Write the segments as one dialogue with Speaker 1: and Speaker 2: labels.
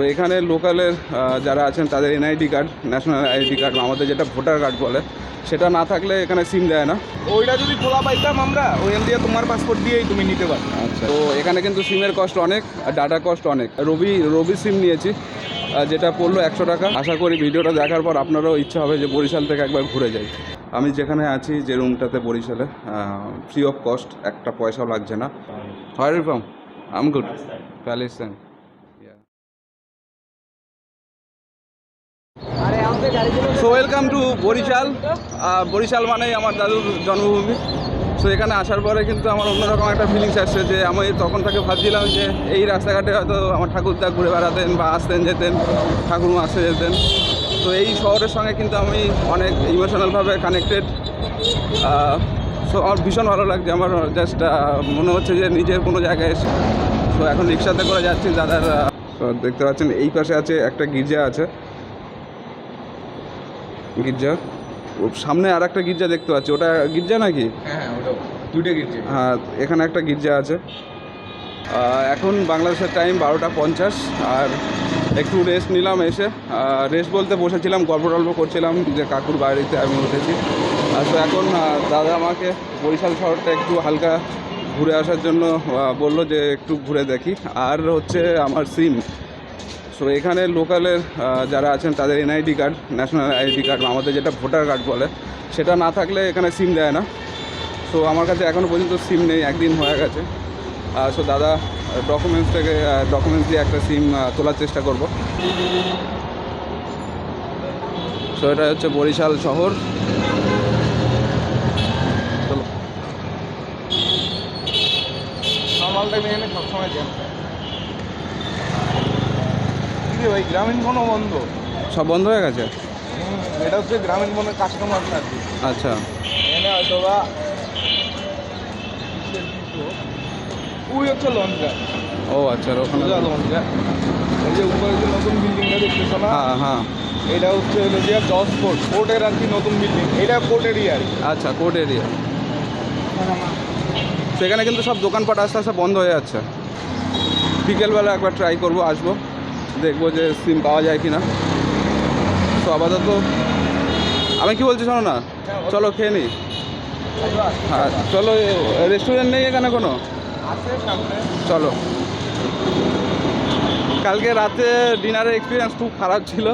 Speaker 1: তো এখানে লোকালের যারা আছেন তাদের NID card national ID card আমাদের যেটা ভোটার কার্ড বলে সেটা না থাকলে এখানে সিম দেয় না।
Speaker 2: ওইটা যদি খোলা পাইতাম আমরা ওইখান দিয়ে তোমার পাসপোর্ট দিয়েই তুমি নিতে পারো
Speaker 1: আচ্ছা। তো এখানে কিন্তু সিমের কস্ট অনেক আর ডাটা কস্ট অনেক। রবি রবি সিম নিয়েছি যেটা পড়ল একশো টাকা। আশা করি ভিডিওটা দেখার পর আপনারও ইচ্ছা হবে যে বরিশাল থেকে একবার ঘুরে যাই। আমি যেখানে আছি যে রুমটাতে বরিশালে ফ্রি অফ কস্ট একটা পয়সাও লাগছে না। Hi from I'm good Palestine so welcome to Barishal Barishal মানেই আমার দাদুর জন্মভূমি। সো এখানে আসার পরে কিন্তু আমার অন্যরকম একটা ফিলিংস আসছে যে, আমি তখন থেকে ভাবছিলাম যে, এই রাস্তাঘাটে হয়তো আমার ঠাকুরদা ঘুরে বেড়াতেন বা আসতেন, যেতেন, ঠাকুরমা আসতে যেতেন। তো এই শহরের সঙ্গে কিন্তু আমি অনেক ইমোশনালভাবে কানেক্টেড সো আমার ভীষণ ভালো লাগছে। আমার জাস্ট মনে হচ্ছে যে, নিজের কোনো জায়গায় এসে। তো এখন রিক্সাতে করে যাচ্ছি, দাদার দেখতে পাচ্ছেন, এই পাশে আছে একটা গির্জা আছে। গির্জা। সামনে আর একটা গির্জা দেখতে পাচ্ছি। ওটা গির্জা নাকি?
Speaker 2: হ্যাঁ হ্যাঁ দুইটা গিয়েছে
Speaker 1: হ্যাঁ এখানে একটা গির্জা আছে। এখন বাংলাদেশের টাইম বারোটা পঞ্চাশ। আর একটু রেস্ট নিলাম এসে। রেস্ট বলতে বসেছিলাম গল্প টল্প করছিলাম যে কাকুর বাড়িতে আমি উঠেছি। আর তো এখন দাদা আমাকে বরিশাল শহরটা একটু হালকা ঘুরে আসার জন্য বলল যে একটু ঘুরে দেখি। আর হচ্ছে আমার সিম সো এখানে লোকালের যারা আছেন, তাদের NID card national ID card আমাদের যেটা ভোটার কার্ড বলে, সেটা না থাকলে এখানে সিম দেয় না। সো আমার কাছে এখনও পর্যন্ত সিম নেই, একদিন হয়ে গেছে। সো দাদা ডকুমেন্টস থেকে ডকুমেন্টস দিয়ে একটা সিম তোলার চেষ্টা করব। সো এটা হচ্ছে বরিশাল শহর। চলো।
Speaker 2: সবসময় কি ভাই গ্রামীণ ফোনও বন্ধ।
Speaker 1: সব বন্ধ হয়ে গেছে?
Speaker 2: এটা হচ্ছে গ্রামীণ ফোনের কাস্টমার সার্ভিস
Speaker 1: আচ্ছা।
Speaker 2: এখানে হয়তো বা ওই হচ্ছে লঞ্চঘাট
Speaker 1: ও আচ্ছা ওখানে
Speaker 2: লঞ্চঘাট এই যে উপরে যে নতুন বিল্ডিংটা দেখতেছো না?
Speaker 1: হ্যাঁ হ্যাঁ।
Speaker 2: এটা হচ্ছে হলো যে দশ কোট কোর্টের আর কি নতুন বিল্ডিং এটা কোর্ট এরিয়া।
Speaker 1: আচ্ছা কোর্ট এরিয়া সেখানে কিন্তু সব দোকানপাট আস্তে আস্তে বন্ধ হয়ে যাচ্ছে। বিকেলবেলা একবার ট্রাই করব আসব। দেখব যে সিম পাওয়া যায় কি না তো আপাতত, আমি কি বলছি শোনো না? চলো খেয়ে নিই হ্যাঁ চলো রেস্টুরেন্ট নেই এখানে কোনো? চলো। কালকে রাতে ডিনারের এক্সপিরিয়েন্স খুব খারাপ ছিল।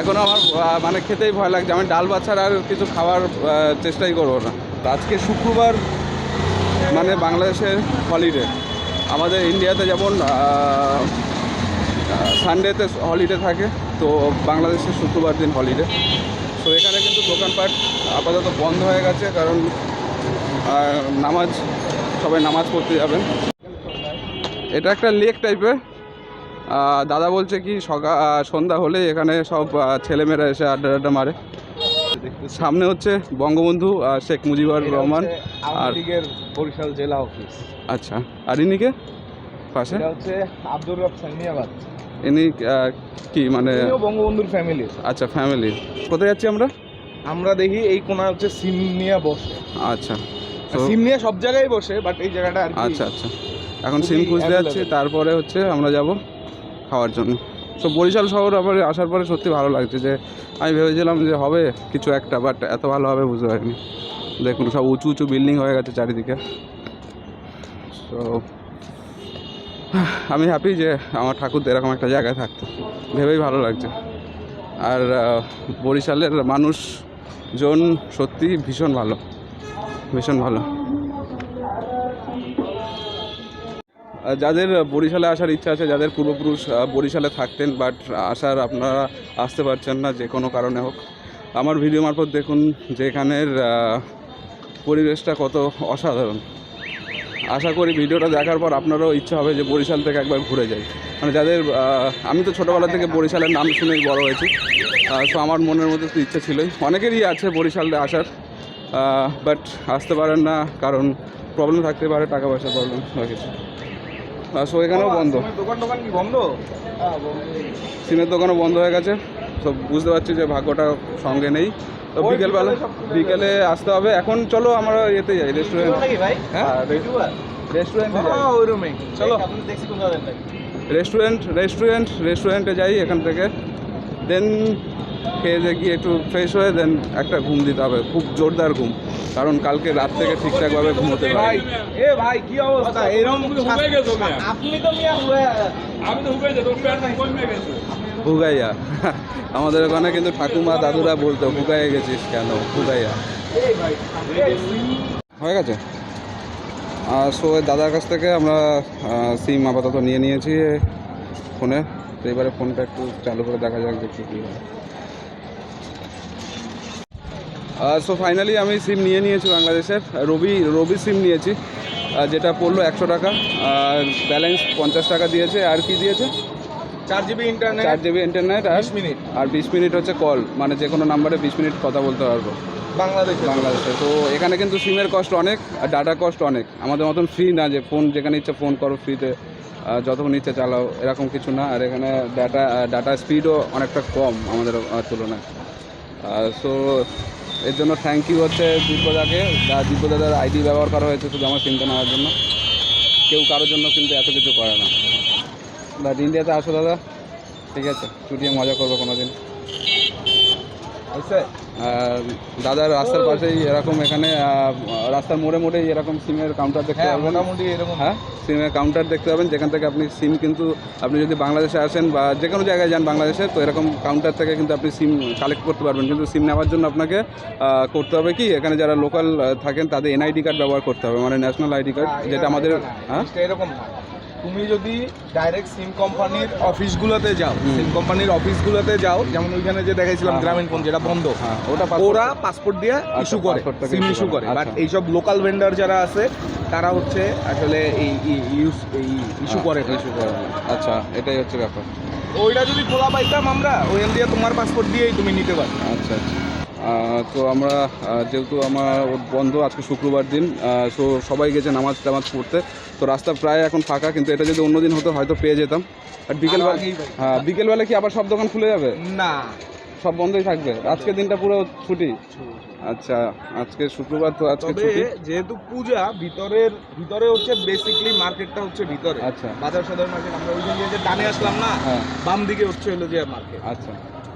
Speaker 1: এখন আমার মানে খেতেই ভয় লাগছে। আমি ডাল ভাত ছাড়া আর কিছু খাওয়ার চেষ্টাই করব না। আজকে শুক্রবার মানে বাংলাদেশের হলিডে আমাদের ইন্ডিয়াতে যেমন সানডেতে হলিডে থাকে, তো বাংলাদেশের শুক্রবার দিন হলিডে তো এখানে কিন্তু দোকানপাট আপাতত বন্ধ হয়ে গেছে, কারণ নামাজ, সবাই নামাজ পড়তে যাবেন। এটা একটা লেক টাইপের দাদা বলছে কি, সকাল সন্ধ্যা হলে এখানে সব ছেলেমেয়েরা এসে আড্ডা আড্ডা মারে। সামনে হচ্ছে বঙ্গবন্ধু আহ, শেখ মুজিবুর রহমান আর
Speaker 2: বরিশাল জেলা অফিস।
Speaker 1: আচ্ছা আর ইনিকে পাশে?
Speaker 2: হচ্ছে আব্দুর রব সানিয়াবাদ।
Speaker 1: ইনি কি মানে?
Speaker 2: বঙ্গবন্ধুর ফ্যামিলির
Speaker 1: আচ্ছা ফ্যামিলি কোথায় যাচ্ছি আমরা?
Speaker 2: আমরা দেখি এই কোনা হচ্ছে সিমনিয়া বসে।
Speaker 1: আচ্ছা
Speaker 2: সিমনিয়া সব জায়গায় বসে বাট এই জায়গাটা আর কি
Speaker 1: আচ্ছা আচ্ছা। এখন সিম খুঁজতে যাচ্ছি তারপরে হচ্ছে আমরা যাব খাওয়ার জন্য। তো বরিশাল শহর আবার আসার পরে সত্যি ভালো লাগছে যে আমি ভেবেছিলাম যে হবে কিছু একটা বাট এত ভালো হবে বুঝতে পারিনি। দেখুন, সব উঁচু উঁচু বিল্ডিং হয়ে গেছে চারিদিকে। তো আমি হ্যাপি যে আমার ঠাকুর এরকম একটা জায়গায় থাকতো। ভেবেই ভালো লাগছে। আর বরিশালের মানুষজন সত্যি ভীষণ ভালো। ভীষণ ভালো। যাদের বরিশালে আসার ইচ্ছা আছে, যাদের পূর্বপুরুষ বরিশালে থাকতেন বাট আসার আপনারা আসতে পারছেন না, যে কোনো কারণে হোক। আমার ভিডিও মারফত দেখুন যে এখানের পরিবেশটা কত অসাধারণ। আশা করি ভিডিওটা দেখার পর আপনারও ইচ্ছা হবে যে বরিশাল থেকে একবার ঘুরে যাই। মানে যাদের আমি তো ছোটোবেলা থেকে বরিশালের নাম শুনেই বড় হয়েছি সো আমার মনের মধ্যে তো ইচ্ছা ছিলই। অনেকেরই আছে বরিশালে আসার বাট আসতে পারেন না, কারণ প্রবলেম থাকতে পারে, টাকা পয়সার প্রবলেম কিছু সো এখানেও বন্ধ।
Speaker 2: সিমের দোকান কি বন্ধ? হ্যাঁ
Speaker 1: সিমের দোকানও বন্ধ হয়ে গেছে। সব বুঝতে পারছি যে ভাগ্যটা সঙ্গে নেই। তো বিকেলবেলা
Speaker 2: বিকেলে
Speaker 1: আসতে হবে। এখন চলো আমরা এতে যাই রেস্টুরেন্ট হ্যাঁ? রেস্টুরেন্টে যাই।
Speaker 2: হ্যাঁ ওই চলো।
Speaker 1: রেস্টুরেন্ট রেস্টুরেন্ট রেস্টুরেন্টে যাই এখান থেকে। দেন খেয়ে দিয়ে গিয়ে একটু ফ্রেশ হয়ে দেন একটা ঘুম দিতে হবে। খুব জোরদার ঘুম। কারণ কালকে রাত থেকে ঠিকঠাকভাবে ঘুমোতে
Speaker 2: ভাই
Speaker 1: পারি
Speaker 2: এ ভাই কি অবস্থা? এরকম
Speaker 3: হয়ে গেছো
Speaker 2: আপনি তো মিয়া হয়ে
Speaker 3: আমি তো
Speaker 1: হুগাইয়া আমাদের ওখানে কিন্তু ঠাকুমা দাদুরা বলতো হুগাইয়া গেছিস কেন? হুগাইয়া
Speaker 2: ভাই
Speaker 1: হয়ে গেছে? আর সো দাদার কাছ থেকে আমরা সিম আপাতত নিয়ে নিয়েছি ফোনে। তো এবারে ফোনটা একটু চালু করে দেখা যাক যে কী কী হয়। সো ফাইনালি আমি সিম নিয়ে নিয়েছি বাংলাদেশের। রবি রবি সিম নিয়েছি যেটা পড়ল একশো টাকা। আর ব্যালেন্স পঞ্চাশ টাকা দিয়েছে। আর কি দিয়েছে?
Speaker 2: চার জিবি ইন্টারনেট
Speaker 1: চার জিবি ইন্টারনেট আর
Speaker 2: মিনিট।
Speaker 1: আর বিশ মিনিট হচ্ছে কল মানে যে কোনো নাম্বারে বিশ মিনিট কথা বলতে পারব।
Speaker 2: বাংলাদেশ।
Speaker 1: বাংলাদেশে। তো এখানে কিন্তু সিমের কস্ট অনেক আর ডাটা কস্ট অনেক। আমাদের মতন ফ্রি না যে ফোন যেখানে ইচ্ছে ফোন করো ফ্রিতে যতক্ষণ ইচ্ছে চালাও এরকম কিছু না। আর এখানে ডাটা ডাটা স্পিডও অনেকটা কম আমাদের তুলনায়। সো এর জন্য থ্যাংক ইউ হচ্ছে দিব্যদাকে যা দিব্যদাদার আইডি ব্যবহার করা হয়েছে শুধু আমার সিমটা নেওয়ার জন্য। কেউ কারোর জন্য কিন্তু এত কিছু করে না। দাদা ইন্ডিয়াতে আসো দাদা। ঠিক আছে, ছুটিয়ে মজা করব কোনো দিন
Speaker 2: আচ্ছা
Speaker 1: দাদার রাস্তার পাশেই এরকম এখানে রাস্তার মোড়ে মোড়েই এরকম সিমের কাউন্টার দেখতে
Speaker 2: হ্যাঁ
Speaker 1: পাবেন।
Speaker 2: মোটামুটি এরকম।
Speaker 1: হ্যাঁ সিমের কাউন্টার দেখতে পাবেন যেখান থেকে আপনি সিম কিন্তু আপনি যদি বাংলাদেশে আসেন বা যে কোনো জায়গায় যান বাংলাদেশে তো এরকম কাউন্টার থেকে কিন্তু আপনি সিম কালেক্ট করতে পারবেন। কিন্তু সিম নেওয়ার জন্য আপনাকে করতে হবে কি এখানে যারা লোকাল থাকেন তাদের এনআইডি কার্ড ব্যবহার করতে হবে মানে ন্যাশনাল আইডি কার্ড যেটা আমাদের হ্যাঁ
Speaker 2: এরকম না তুমি যদি ডাইরেক্ট সিম কোম্পানির অফিসগুলোতে যাও সিম কোম্পানির অফিসগুলোতে যাও যেমন ওইখানে যে দেখাইছিলাম
Speaker 1: হ্যাঁ,
Speaker 2: গ্রামীণ ফোন যেটা বন্ধ
Speaker 1: হ্যাঁ ওটা
Speaker 2: ওরা পাসপোর্ট দিয়ে
Speaker 1: আচ্ছা,
Speaker 2: ইস্যু করে সিম ইস্যু
Speaker 1: করে,
Speaker 2: বাট
Speaker 1: আচ্ছা।
Speaker 2: এইসব লোকাল ভেন্ডার যারা আছে তারা হচ্ছে আসলে এই ইউজ এই ইস্যু করে।
Speaker 1: ইস্যু করে। আচ্ছা এটাই হচ্ছে ব্যাপার।
Speaker 2: ওইটা যদি খোলা পাইতাম আমরা ওইখান দিয়ে তোমার পাসপোর্ট দিয়েই তুমি নিতে পারো
Speaker 1: আচ্ছা আচ্ছা। তো আমরা যেহেতু আমার বন্ধ আজকে শুক্রবার দিন সো সবাই গেছে নামাজ টামাজ পড়তে। তো রাস্তা প্রায় এখন ফাঁকা কিন্তু এটা যদি অন্য দিন হতো হয়তো পেয়ে যেতাম। আর বিকেলবেলা। হ্যাঁ বিকেলবেলা কি আবার সব দোকান খুলে যাবে?
Speaker 2: না।
Speaker 1: সব বন্ধই থাকবে। আজকে দিনটা পুরো ছুটি। আচ্ছা আজকে শুক্রবার তো আজকে ছুটি।
Speaker 2: যেহেতু পূজা ভিতরের ভিতরে হচ্ছে বেসিকলি মার্কেটটা হচ্ছে ভিতরে।
Speaker 1: আচ্ছা।
Speaker 2: বাজার সদর মার্কেট আমরা দিয়ে যে টানে আসলাম না
Speaker 1: হ্যাঁ।
Speaker 2: বাম দিকে হচ্ছে হলো যে মার্কেট
Speaker 1: আচ্ছা।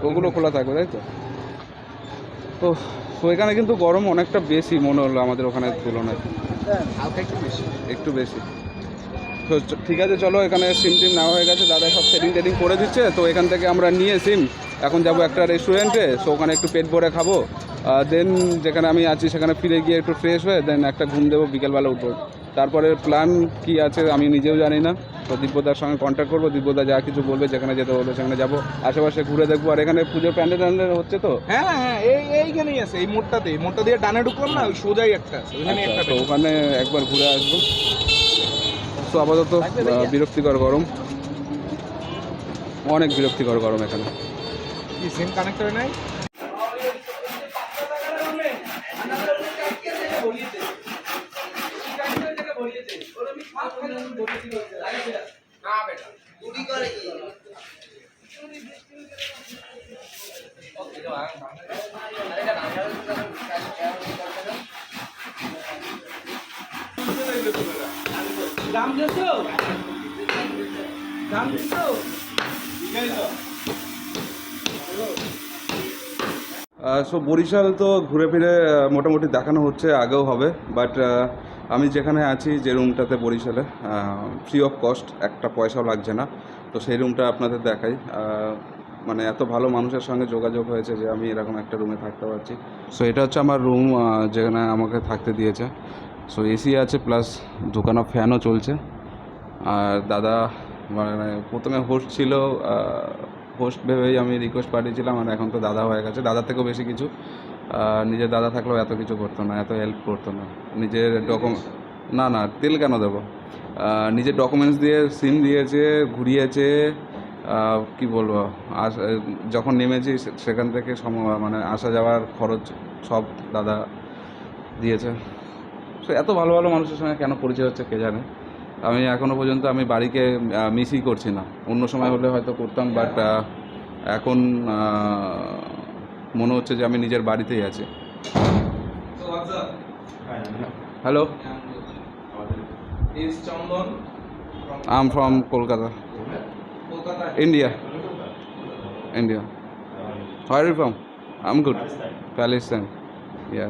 Speaker 1: ওগুলো খোলা থাকবে তাই তো? তো ওইখানে এখানে কিন্তু গরম অনেকটা বেশি মনে হলো আমাদের ওখানে তুলনায়।
Speaker 2: হালকা একটু বেশি।
Speaker 1: একটু বেশি। তো ঠিক আছে চলো এখানে সিম টিম নেওয়া হয়ে গেছে দাদা সব সেটিং টেটিং করে দিচ্ছে তো এখান থেকে আমরা নিয়ে সিম। এখন যাব একটা রেস্টুরেন্টে সো ওখানে একটু পেট ভরে খাব দেন যেখানে আমি আছি সেখানে ফিরে গিয়ে একটু ফ্রেশ হয়ে দেন একটা ঘুম দেবো বিকেলবেলা উঠবো। তারপরে প্ল্যান কি আছে আমি নিজেও জানি না। তো দিব্যদার সঙ্গে কন্ট্যাক্ট করব দিব্যদা যা কিছু বলবে যেখানে যেতে বলবে সেখানে যাব। আশেপাশে ঘুরে দেখব। আর এখানে পুজোর প্যান্ডেল ট্যান্ডেল হচ্ছে তো?
Speaker 2: হ্যাঁ হ্যাঁ এই এইখানেই আছে এই মোড়টাতে মোড়টা দিয়ে ডানে ঢুকলাম না সোজাই একটা আছে ওইখানে
Speaker 1: আচ্ছা,
Speaker 2: একটা
Speaker 1: তো ওখানে একবার ঘুরে আসব। তো আপাতত বিরক্তিকর গরম। অনেক বিরক্তিকর গরম এখানে।
Speaker 2: কি সিম কানেক্ট হয় নাই?
Speaker 1: সো বরিশাল তো ঘুরে ফিরে মোটামুটি দেখানো হচ্ছে আগেও হবে বাট আমি যেখানে আছি যে রুমটাতে বরিশালে ফ্রি অফ কস্ট একটা পয়সাও লাগছে না। তো সেই রুমটা আপনাদের দেখাই। মানে এত ভালো মানুষের সঙ্গে যোগাযোগ হয়েছে যে আমি এরকম একটা রুমে থাকতে পারছি। সো এটা হচ্ছে আমার রুম যেখানে আমাকে থাকতে দিয়েছে। সো এসি আছে প্লাস দোকানে ফ্যানও চলছে। আর দাদা মানে প্রথমে হোস্ট ছিল হোস্ট ভেবেই আমি রিকোয়েস্ট পাঠিয়েছিলাম, আর এখন তো দাদা হয়ে গেছে। দাদার থেকেও বেশি কিছু। নিজের দাদা থাকলেও এত কিছু করতো না এত হেল্প করতো না। নিজের ডকুমেন্ট না না তেল কেন দেবো? নিজের ডকুমেন্টস দিয়ে সিম দিয়েছে ঘুরিয়েছে কি বলব? আস যখন নেমেছি সেখান থেকে সম মানে আসা যাওয়ার খরচ সব দাদা দিয়েছে। সো এত ভালো ভালো মানুষের সঙ্গে কেন পরিচয় হচ্ছে কে জানে? আমি এখনও পর্যন্ত আমি বাড়িকে মিসই করছি না। অন্য সময় হলে হয়তো করতাম বাট এখন মনে হচ্ছে যে আমি নিজের বাড়িতেই আছি। Hello I'm from Kolkata India India hi from I'm good Palestine yeah